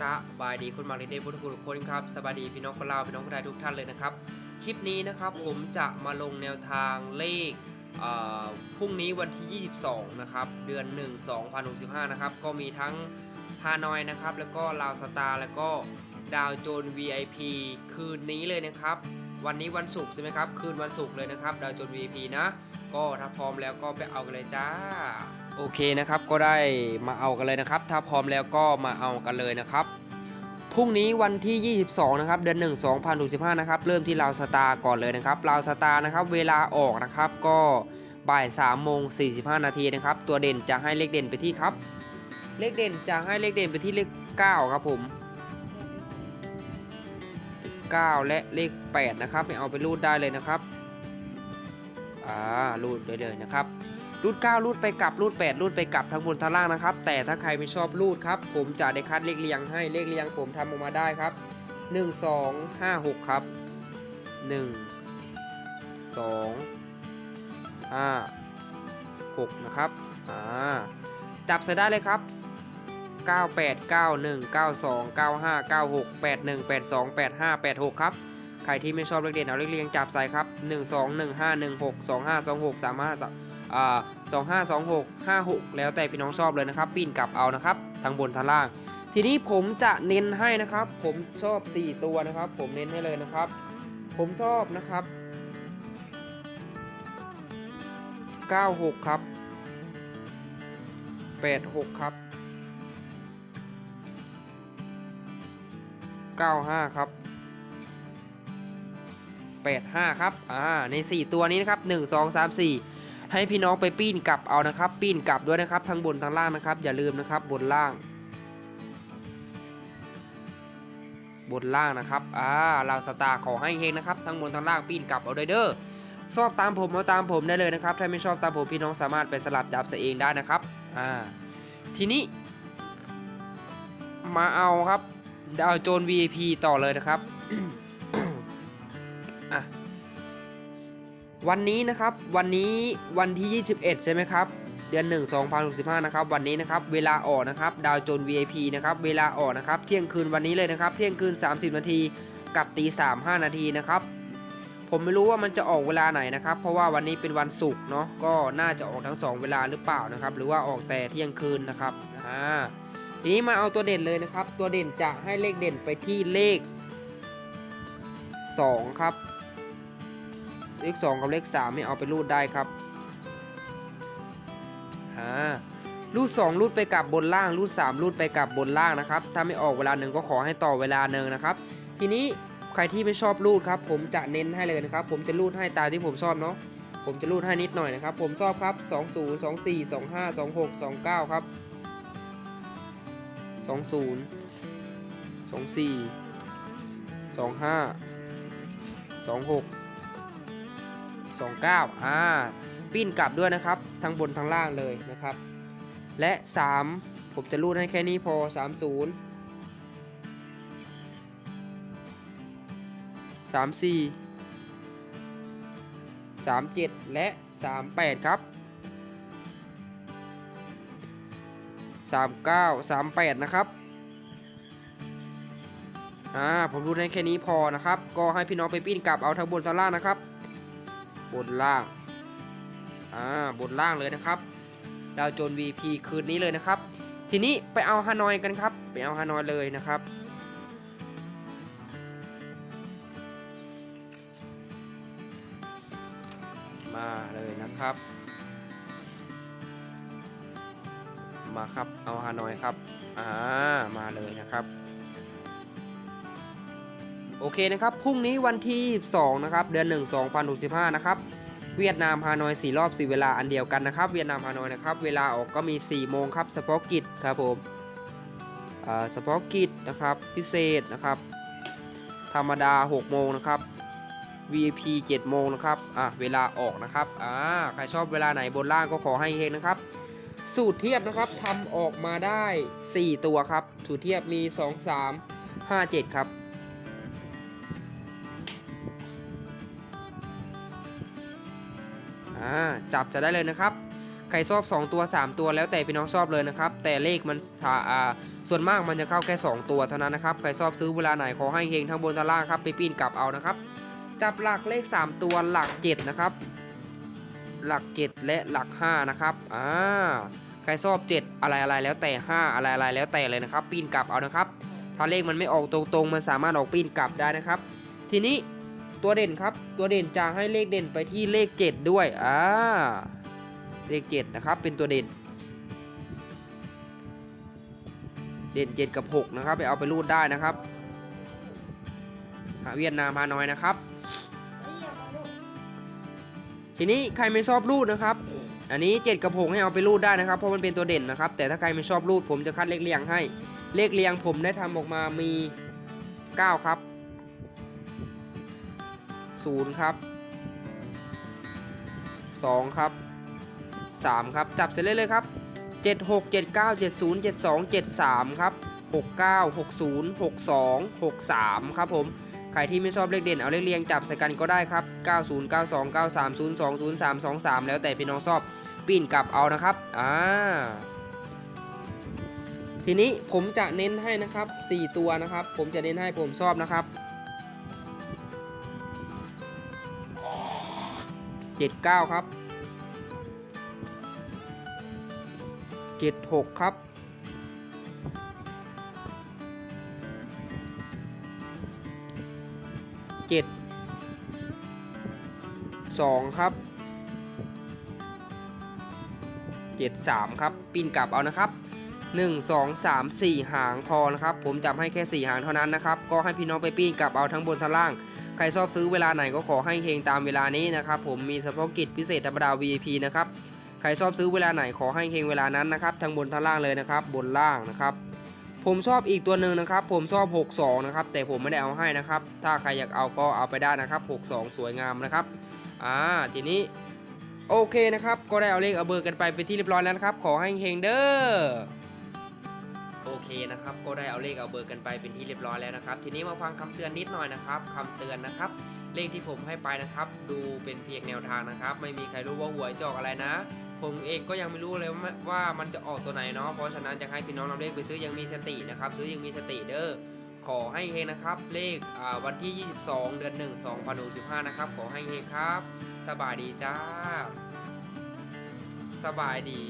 สบายดีคุณมาริเดบุตรคุณทุกคนครับสบายดีพี่น้องคนลาวพี่น้องคนไทยทุกท่านเลยนะครับ คลิปนี้นะครับผมจะมาลงแนวทางเลขเพรุ่งนี้วันที่ 22 นะครับ เดือน 1 2065 นะครับ ก็มีทั้งฮานอยนะครับ แล้วก็ลาวสตาร์แล้วก็ดาวโจน VIP คืนนี้เลยนะครับ วันนี้วันศุกร์ใช่ไหมครับ คืนวันศุกร์เลยนะครับ ดาวโจน VIP นะ ก็ถ้าพร้อมแล้วก็ไปเอากันเลยจ้า โอเคนะครับก็ได้มาเอากันเลยนะครับ ถ้าพร้อมแล้วก็มาเอากันเลยนะครับพรุ่งนี้วันที่ 22 นะครับ เดือน 1 2065 นะครับ เริ่มที่ลาวสตาร์ก่อนเลยนะครับลาวสตาร์นะครับ เวลาออกนะครับ ก็บ่าย3โมง45 นาทีนะครับ ตัวเด่นจะให้เลขเด่นไปที่ครับ เลขเด่นจะให้เลขเด่นไปที่เลข 9 ครับผม 9 และเลข 8 นะครับไปเอาไปรูดได้เลยนะครับ อ่า รูดได้เลยนะครับ รูด9รูดไปกลับรูด8รูดไปกลับทั้งบนทั้งล่างนะครับ แต่ถ้าใครไม่ชอบรูดครับ ผมจะได้คัดเลขเรียงให้เลขเรียงผมทำออกมาได้ครับ 1 2 5 6 ครับ 1 2 5 6 นะครับอ่าจับใส่ได้เลยครับ98 91 92 95 96 81 82 85 86 ครับ ใครที่ไม่ชอบเลขเด่นเอาเลขเรียงจับใส่ครับ 1 2 1 5 1 6 2 5 2 6 3 5 3 อ่า2 5 2 6 5 6 แล้วแต่พี่น้องชอบเลยนะครับ ปีนกลับเอานะครับทั้งบนทั้งล่าง ทีนี้ผมจะเน้นให้นะครับ ผมชอบ 4 ตัวนะครับ ผมเน้นให้เลยนะครับ ผมชอบนะครับ 96 ครับ 86 ครับ 95 ครับ85 ครับ อ่า ใน 4 ตัวนี้นะครับ 1 2 3 4 ให้พี่น้องไปปีนกลับเอานะครับ ปีนกลับด้วยนะครับทั้งบนทั้งล่างนะครับ อย่าลืมนะครับบนล่าง บนล่างนะครับอ่าเราสตาร์ขอให้เฮงนะครับ ทั้งบนทั้งล่างปีนกลับเอาเด้อชอบตามผมเอาตามผมได้เลยนะครับ ถ้าไม่ชอบตามผมพี่น้องสามารถไปสลับจับใส่เองได้นะครับอ่าทีนี้ มาเอาครับดาวโจน VIP ต่อเลยนะครับ วันนี้นะครับวันนี้วันที่ 21 ใช่ไหมครับ เดือน 1 2065 นะครับ วันนี้นะครับเวลาออกนะครับดาวโจน VIP นะครับเวลาออกนะครับเที่ยงคืนวันนี้เลยนะครับ เที่ยงคืน 30 นาทีกับตี3 5นาทีนะครับผมไม่รู้ว่ามันจะออกเวลาไหนนะครับ เพราะว่าวันนี้เป็นวันศุกร์เนาะก็น่าจะออกทั้ง 2 เวลาหรือเปล่านะครับ หรือว่าออกแต่เที่ยงคืนนะครับอ่าทีนี้มาเอาตัวเด่นเลยนะครับ ตัวเด่นจะให้เลขเด่นไปที่เลข 2 ครับ เลข2กับเลข3ไม่เอาไปรูดได้ครับรูด2รูดไปกับบนล่างรูด3รูดไปกับบนล่างนะครับ ถ้าไม่ออกเวลาหนึ่งก็ขอให้ต่อเวลาหนึ่งนะครับ ทีนี้ใครที่ไม่ชอบรูดครับ ผมจะเน้นให้เลยนะครับ ผมจะรูดให้ตามที่ผมชอบเนาะผมจะรูดให้นิดหน่อยนะครับ ผมชอบครับ 20 24 25 26 29 ครับ 20 24 25 26 29อ่าปิ้นกลับด้วยนะครับ ทั้งบนทั้งล่างเลยนะครับ และ 3 ผมจะรูดให้แค่นี้พอ 30 34 37 และ 38 ครับ 39 38 นะครับอ่าผมรูดให้แค่นี้พอนะครับ ก็ให้พี่น้องไปปิ้นกลับเอาทั้งบนทั้งล่างนะครับ บนล่าง อ่า บนล่างเลยนะครับ ดาวโจน VP คืนนี้เลยนะครับ ทีนี้ไปเอาฮานอยกันครับ ไปเอาฮานอยเลยนะครับ มาเลยนะครับ มาครับ เอาฮานอยครับ อ่า มาเลยนะครับ โอเคนะครับ พรุ่งนี้วันที่2นะครับ เดือน 1 2065 นะครับ เวียดนามฮานอย4รอบ4เวลาอันเดียวกันนะครับ เวียดนามฮานอยนะครับ เวลาออกก็มี 4 โมงครับสปอร์กิจครับผมอ่าสปร์กิจนะครับ พิเศษนะครับ ธรรมดา 6 โมงนะครับ VIP 7 โมงนะครับ อะ เวลาออกนะครับ อ่า ใครชอบเวลาไหนบนล่างก็ขอให้เฮงนะครับ สูตรเทียบนะครับทำออกมาได้ 4 ตัวครับ สูตรเทียบมี 2 3 5 7 ครับ อ่าจับจะได้เลยนะครับใครชอบ 2 ตัว 3 ตัวแล้วแต่พี่น้องชอบเลยนะครับ แต่เลขมันสาอ่าส่วนมากมันจะเข้าแค่ 2 ตัวเท่านั้นนะครับใครชอบซื้อเวลาไหนขอให้เฮงทั้งบนทั้งล่างครับไปปีนกลับเอานะครับจับหลักเลข 3 ตัวหลัก 7 นะครับ หลัก 7 และหลัก 5 นะครับอ่าใครชอบ 7 อะไรอะไรแล้วแต่ 5 อะไรอะไรแล้วแต่เลยนะครับ ปีนกลับเอานะครับ ถ้าเลขมันไม่ออกตรงๆ มันสามารถออกปีนกลับได้นะครับ ทีนี้ ตัวเด่นครับ ตัวเด่นจะให้เลขเด่นไปที่เลข 7 ด้วย อ่า เลข 7 นะครับ เป็นตัวเด่น เด่น 7 กับ 6 นะครับ ไปเอาไปรูดได้นะครับ เวียดนามาน้อยนะครับ ทีนี้ใครไม่ชอบรูดนะครับ อันนี้ 7 กับ 6 ให้เอาไปรูดได้นะครับ เพราะมันเป็นตัวเด่นนะครับ แต่ถ้าใครไม่ชอบรูดผมจะคัดเลขเรียงให้ เลขเรียงผมได้ทำออกมามี 9 ครับ 0ครับ2ครับ3ครับจับเสร็จเลยเลยครับ 7 6 7 9 7 0 7 2 7 3 ครับ 6 9 6 0 6 2 6 3 ครับผมใครที่ไม่ชอบเลขเด่นเอาเลขเรียงจับใส่กันก็ได้ครับ 90 92 93 02 03 23 แล้วแต่พี่น้องชอบปีนกลับเอานะครับอ่าทีนี้ผมจะเน้นให้นะครับ 4 ตัวนะครับ ผมจะเน้นให้ผมชอบนะครับ 79 ครับ 76 ครับเจ็ดสองครับเจ็ดสามครับปีนกลับเอานะครับหนึ่งสองสามสี่หางพอนะครับ ผมจำให้แค่สี่หางเท่านั้นนะครับ ก็ให้พี่น้องไปปีนกลับเอาทั้งบนทั้งล่าง ครชอบซื้อเวลาไหนก็ขอให้เฮงตามเวลานี้นะครับผมมีเฉพาะกิจพิเศษธรรมดา VIP นะครับใครชอบซื้อเวลาไหนขอให้เฮงเวลานั้นนะครับทั้งบนทั้งล่างเลยนะครับบนล่างนะครับผมชอบอีกตัวหนึ่งนะครับผมชอบ 62 นะครับแต่ผมไม่ได้เอาให้นะครับ ถ้าใครอยากเอาก็เอาไปได้นะครับ 62 สวยงามนะครับอ่าทีนี้โอเคนะครับ ก็ได้เอาเลขเอาเบอร์กันไปเป็นที่เรียบร้อยแล้วนะครับ ขอให้เฮงเด้อ นะครับ ก็ได้เอาเลขเอาเบอร์กันไปเป็นที่เรียบร้อยแล้วนะครับ ทีนี้มาฟังคำเตือนนิดหน่อยนะครับคำเตือนนะครับ เลขที่ผมให้ไปนะครับ ดูเป็นเพียงแนวทางนะครับ ไม่มีใครรู้ว่าหวยจะออกอะไรนะ ผมเองก็ยังไม่รู้เลยว่ามันจะออกตัวไหนเนาะเพราะฉะนั้นจะให้พี่น้องนำเลขไปซื้อยังมีสตินะครับซื้อยังมีสติเด้อขอให้เฮงนะครับ เลขวันที่ 22 เดือน 1 2015นะครับ ขอให้เฮงครับ สบายดีจ้า สบายดี